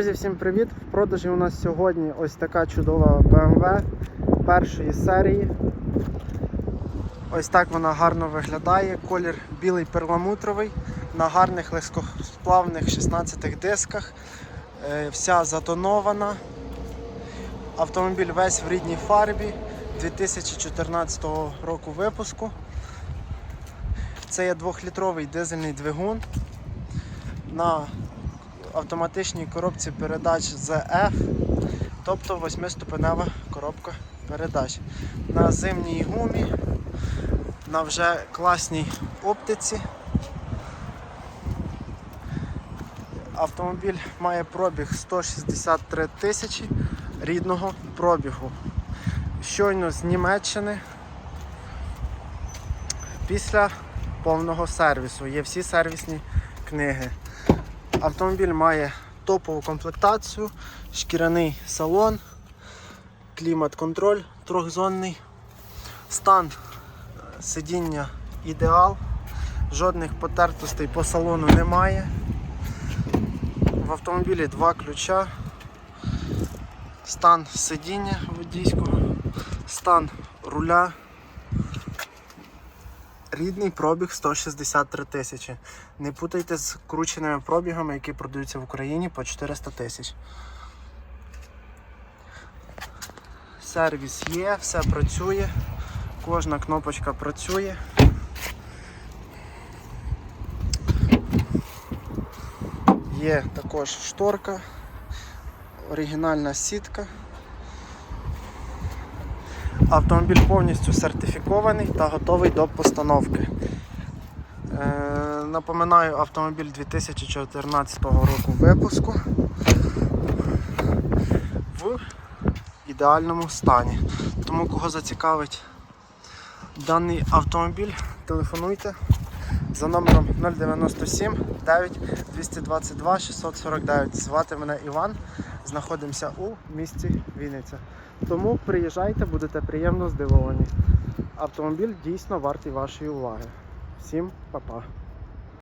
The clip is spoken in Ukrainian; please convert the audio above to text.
Друзі, всім привіт! В продажі у нас сьогодні ось така чудова BMW першої серії. Ось так вона гарно виглядає. Колір білий перламутровий на гарних легкосплавних 16 дисках. Е, Вся затонована. Автомобіль весь в рідній фарбі 2014 року випуску. Це є 2-літровий дизельний двигун на автоматичній коробці передач ZF, тобто 8-ступенева коробка передач. На зимній гумі, на вже класній оптиці. Автомобіль має пробіг 163 тисячі рідного пробігу. Щойно з Німеччини. Після повного сервісу є всі сервісні книги. Автомобіль має топову комплектацію, шкіряний салон, клімат-контроль трьохзонний, стан е, сидіння ідеал, жодних потертостей по салону немає. В автомобілі два ключа, стан сидіння водійського, стан руля. Рідний пробіг 163 тисячі. Не путайте з крученими пробігами, які продаються в Україні по 400 тисяч. Сервіс є, все працює, кожна кнопочка працює. Є також шторка, оригінальна сітка. Автомобіль повністю сертифікований та готовий до постановки. Е, напоминаю, автомобіль 2014 року випуску в ідеальному стані. Тому кого зацікавить даний автомобіль, телефонуйте за номером 097 9 222 649. Звати мене Іван. Знаходимося у місті Вінниця. Тому приїжджайте, будете приємно здивовані. Автомобіль дійсно вартий вашої уваги. Всім па-па.